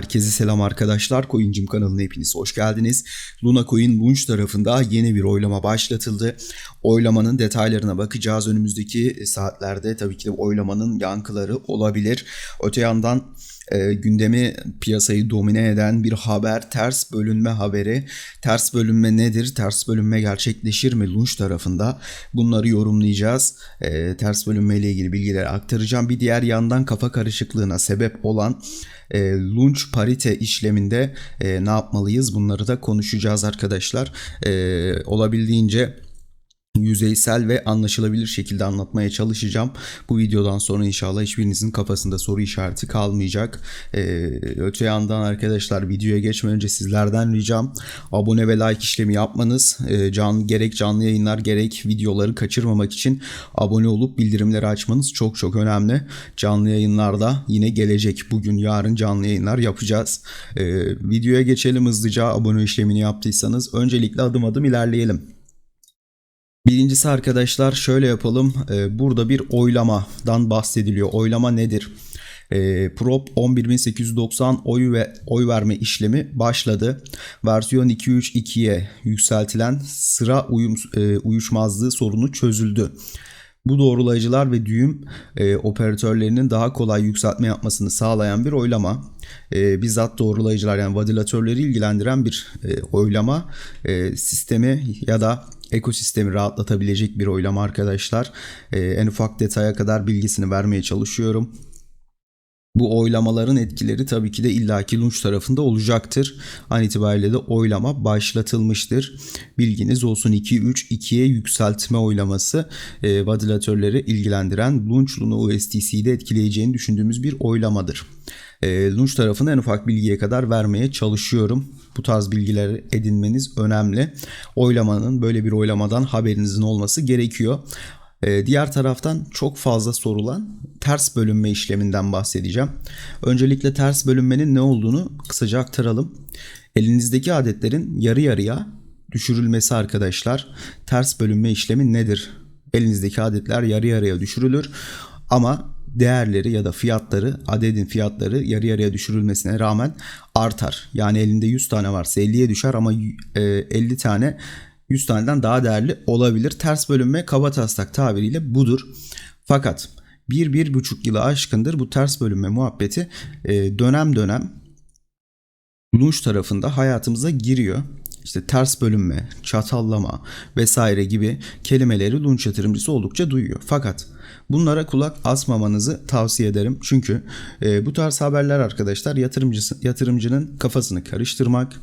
Herkese selam arkadaşlar. Coincim kanalına hepiniz hoş geldiniz. Luna Coin Launch tarafında yeni bir oylama başlatıldı. Oylamanın detaylarına bakacağız. Önümüzdeki saatlerde tabii ki de oylamanın yankıları olabilir. Öte yandan e, gündemi piyasayı domine eden bir haber ters bölünme haberi. Ters bölünme nedir? Ters bölünme gerçekleşir mi Launch tarafında? Bunları yorumlayacağız. E, ters bölünme ile ilgili bilgileri aktaracağım. Bir diğer yandan kafa karışıklığına sebep olan e, parite işleminde e, ne yapmalıyız bunları da konuşacağız arkadaşlar. E, olabildiğince yüzeysel ve anlaşılabilir şekilde anlatmaya çalışacağım. Bu videodan sonra inşallah hiçbirinizin kafasında soru işareti kalmayacak. Ee, öte yandan arkadaşlar videoya geçmeden önce sizlerden ricam abone ve like işlemi yapmanız. Ee, can, gerek canlı yayınlar gerek videoları kaçırmamak için abone olup bildirimleri açmanız çok çok önemli. Canlı yayınlarda yine gelecek bugün yarın canlı yayınlar yapacağız. Ee, videoya geçelim hızlıca abone işlemini yaptıysanız. Öncelikle adım adım ilerleyelim. Birincisi arkadaşlar şöyle yapalım. Ee, Burada bir oylamadan bahsediliyor. Oylama nedir? Ee, Prop 11890 oy ve oy verme işlemi başladı. Versiyon 2.3.2'ye yükseltilen sıra uyum, e, uyuşmazlığı sorunu çözüldü. Bu doğrulayıcılar ve düğüm e, operatörlerinin daha kolay yükseltme yapmasını sağlayan bir oylama. E, bizzat doğrulayıcılar yani validatörleri ilgilendiren bir e, oylama e, sistemi ya da ekosistemi rahatlatabilecek bir oylama arkadaşlar. E, en ufak detaya kadar bilgisini vermeye çalışıyorum. Bu oylamaların etkileri tabii ki de illaki Lunch tarafında olacaktır. An itibariyle de oylama başlatılmıştır. Bilginiz olsun 2-3-2'ye yükseltme oylaması e, validatörleri ilgilendiren Lunch Luna USDC'yi de etkileyeceğini düşündüğümüz bir oylamadır. E, Lunch tarafını en ufak bilgiye kadar vermeye çalışıyorum. Bu tarz bilgileri edinmeniz önemli. Oylamanın böyle bir oylamadan haberinizin olması gerekiyor. Ee, diğer taraftan çok fazla sorulan ters bölünme işleminden bahsedeceğim. Öncelikle ters bölünmenin ne olduğunu kısaca aktaralım. Elinizdeki adetlerin yarı yarıya düşürülmesi arkadaşlar. Ters bölünme işlemi nedir? Elinizdeki adetler yarı yarıya düşürülür ama değerleri ya da fiyatları adedin fiyatları yarı yarıya düşürülmesine rağmen artar. Yani elinde 100 tane varsa 50'ye düşer ama 50 tane 100 taneden daha değerli olabilir. Ters bölünme kaba taslak tabiriyle budur. Fakat 1-1,5 yılı aşkındır bu ters bölünme muhabbeti e, dönem dönem Lunch tarafında hayatımıza giriyor. İşte ters bölünme, çatallama vesaire gibi kelimeleri Lunch yatırımcısı oldukça duyuyor. Fakat bunlara kulak asmamanızı tavsiye ederim. Çünkü e, bu tarz haberler arkadaşlar yatırımcısı, yatırımcının kafasını karıştırmak,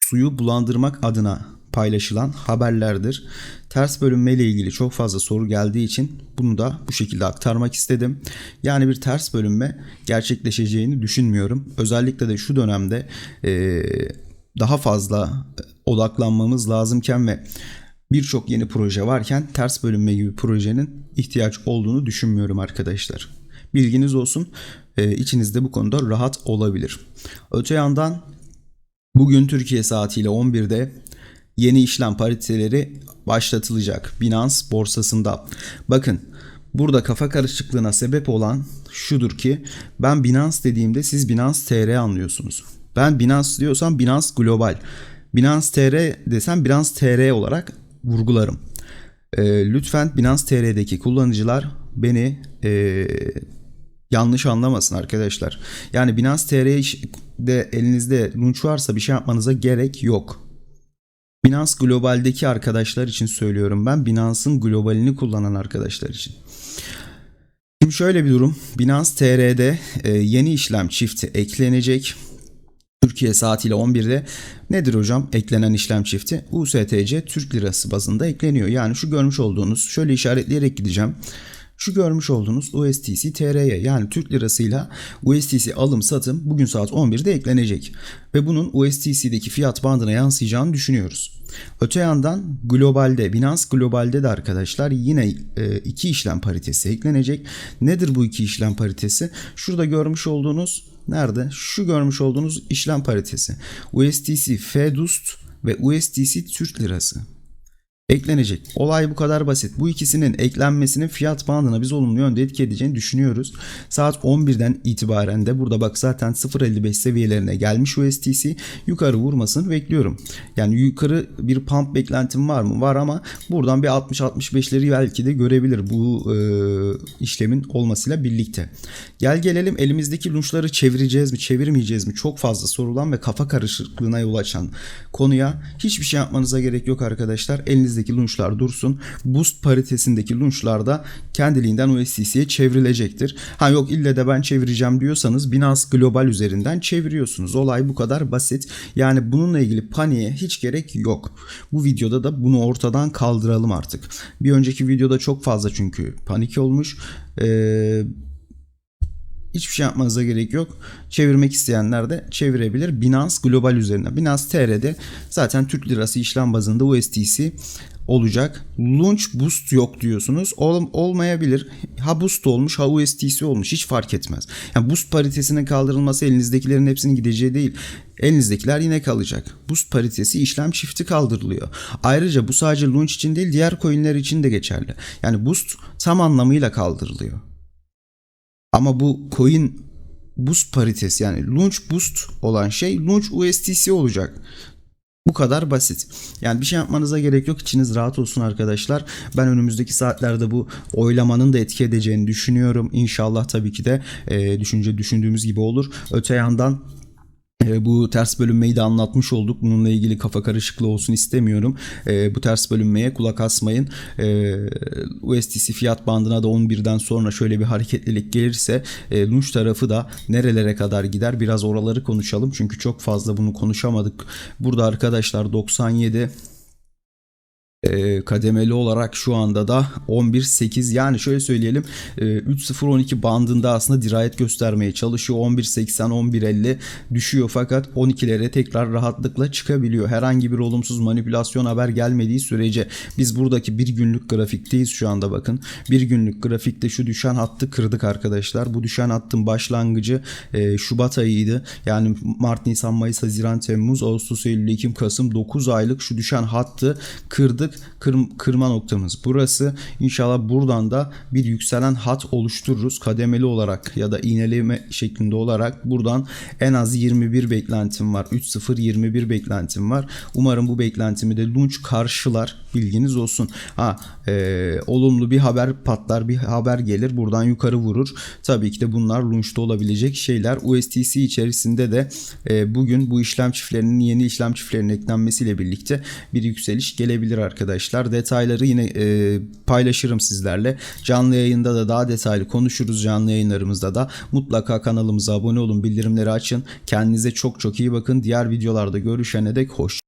suyu bulandırmak adına paylaşılan haberlerdir. Ters bölünme ile ilgili çok fazla soru geldiği için bunu da bu şekilde aktarmak istedim. Yani bir ters bölünme gerçekleşeceğini düşünmüyorum. Özellikle de şu dönemde e, daha fazla odaklanmamız lazımken ve birçok yeni proje varken ters bölünme gibi projenin ihtiyaç olduğunu düşünmüyorum arkadaşlar. Bilginiz olsun. E, içinizde bu konuda rahat olabilir. Öte yandan bugün Türkiye saatiyle 11'de yeni işlem pariteleri başlatılacak Binance borsasında. Bakın burada kafa karışıklığına sebep olan şudur ki ben Binance dediğimde siz Binance TR anlıyorsunuz. Ben Binance diyorsam Binance Global. Binance TR desem Binance TR olarak vurgularım. E, lütfen Binance TR'deki kullanıcılar beni e, yanlış anlamasın arkadaşlar. Yani Binance TR'de elinizde launch varsa bir şey yapmanıza gerek yok. Binance Global'deki arkadaşlar için söylüyorum ben. Binance'ın globalini kullanan arkadaşlar için. Şimdi şöyle bir durum. Binance TR'de e, yeni işlem çifti eklenecek. Türkiye saatiyle 11'de nedir hocam eklenen işlem çifti? USTC Türk Lirası bazında ekleniyor. Yani şu görmüş olduğunuz şöyle işaretleyerek gideceğim. Şu görmüş olduğunuz USTC TR'ye yani Türk lirasıyla USTC alım satım bugün saat 11'de eklenecek. Ve bunun USTC'deki fiyat bandına yansıyacağını düşünüyoruz. Öte yandan globalde Binance Global'de de arkadaşlar yine e, iki işlem paritesi eklenecek. Nedir bu iki işlem paritesi? Şurada görmüş olduğunuz nerede? Şu görmüş olduğunuz işlem paritesi. USTC FEDUST ve USTC Türk Lirası. Eklenecek. Olay bu kadar basit. Bu ikisinin eklenmesinin fiyat bandına biz olumlu yönde etki edeceğini düşünüyoruz. Saat 11'den itibaren de burada bak zaten 0.55 seviyelerine gelmiş USDC yukarı vurmasını bekliyorum. Yani yukarı bir pump beklentim var mı? Var ama buradan bir 60-65'leri belki de görebilir bu e, işlemin olmasıyla birlikte. Gel gelelim elimizdeki lunchları çevireceğiz mi çevirmeyeceğiz mi? Çok fazla sorulan ve kafa karışıklığına yol açan konuya hiçbir şey yapmanıza gerek yok arkadaşlar. Elinizdeki lunchlar dursun. Boost paritesindeki lunchlar da kendiliğinden USDC'ye çevrilecektir. Ha yok ille de ben çevireceğim diyorsanız Binance Global üzerinden çeviriyorsunuz. Olay bu kadar basit. Yani bununla ilgili paniğe hiç gerek yok. Bu videoda da bunu ortadan kaldıralım artık. Bir önceki videoda çok fazla çünkü panik olmuş. Ee, Hiçbir şey yapmanıza gerek yok. Çevirmek isteyenler de çevirebilir. Binance Global üzerinden. Binance TR'de zaten Türk lirası işlem bazında USDC olacak. Launch Boost yok diyorsunuz. Ol, olmayabilir. Ha Boost olmuş ha USDC olmuş. Hiç fark etmez. Yani Boost paritesinin kaldırılması elinizdekilerin hepsinin gideceği değil. Elinizdekiler yine kalacak. Boost paritesi işlem çifti kaldırılıyor. Ayrıca bu sadece Launch için değil diğer coinler için de geçerli. Yani Boost tam anlamıyla kaldırılıyor. Ama bu coin boost paritesi yani launch boost olan şey launch USDC olacak. Bu kadar basit. Yani bir şey yapmanıza gerek yok. İçiniz rahat olsun arkadaşlar. Ben önümüzdeki saatlerde bu oylamanın da etki edeceğini düşünüyorum. İnşallah tabii ki de e, düşünce düşündüğümüz gibi olur. Öte yandan bu ters bölünmeyi de anlatmış olduk. Bununla ilgili kafa karışıklığı olsun istemiyorum. E, bu ters bölünmeye kulak asmayın. E, USDC fiyat bandına da 11'den sonra şöyle bir hareketlilik gelirse e, Lunch tarafı da nerelere kadar gider biraz oraları konuşalım. Çünkü çok fazla bunu konuşamadık. Burada arkadaşlar 97 e, kademeli olarak şu anda da 11.8 yani şöyle söyleyelim e, 3.0-12 bandında aslında dirayet göstermeye çalışıyor. 11.80-11.50 düşüyor fakat 12'lere tekrar rahatlıkla çıkabiliyor. Herhangi bir olumsuz manipülasyon haber gelmediği sürece biz buradaki bir günlük grafikteyiz şu anda bakın. Bir günlük grafikte şu düşen hattı kırdık arkadaşlar. Bu düşen hattın başlangıcı e, Şubat ayıydı. Yani Mart, Nisan, Mayıs, Haziran, Temmuz, Ağustos, Eylül, Ekim, Kasım 9 aylık şu düşen hattı kırdık Kır- kırma noktamız burası. İnşallah buradan da bir yükselen hat oluştururuz. Kademeli olarak ya da iğneleme şeklinde olarak buradan en az 21 beklentim var. 3-0 21 beklentim var. Umarım bu beklentimi de Lunch karşılar. Bilginiz olsun. Ha e, olumlu bir haber patlar, bir haber gelir. Buradan yukarı vurur. Tabii ki de bunlar Lunch'ta olabilecek şeyler. USTC içerisinde de e, bugün bu işlem çiftlerinin yeni işlem çiftlerinin eklenmesiyle birlikte bir yükseliş gelebilir arkadaşlar. Detayları yine e, paylaşırım sizlerle. Canlı yayında da daha detaylı konuşuruz canlı yayınlarımızda da. Mutlaka kanalımıza abone olun, bildirimleri açın. Kendinize çok çok iyi bakın. Diğer videolarda görüşene dek hoş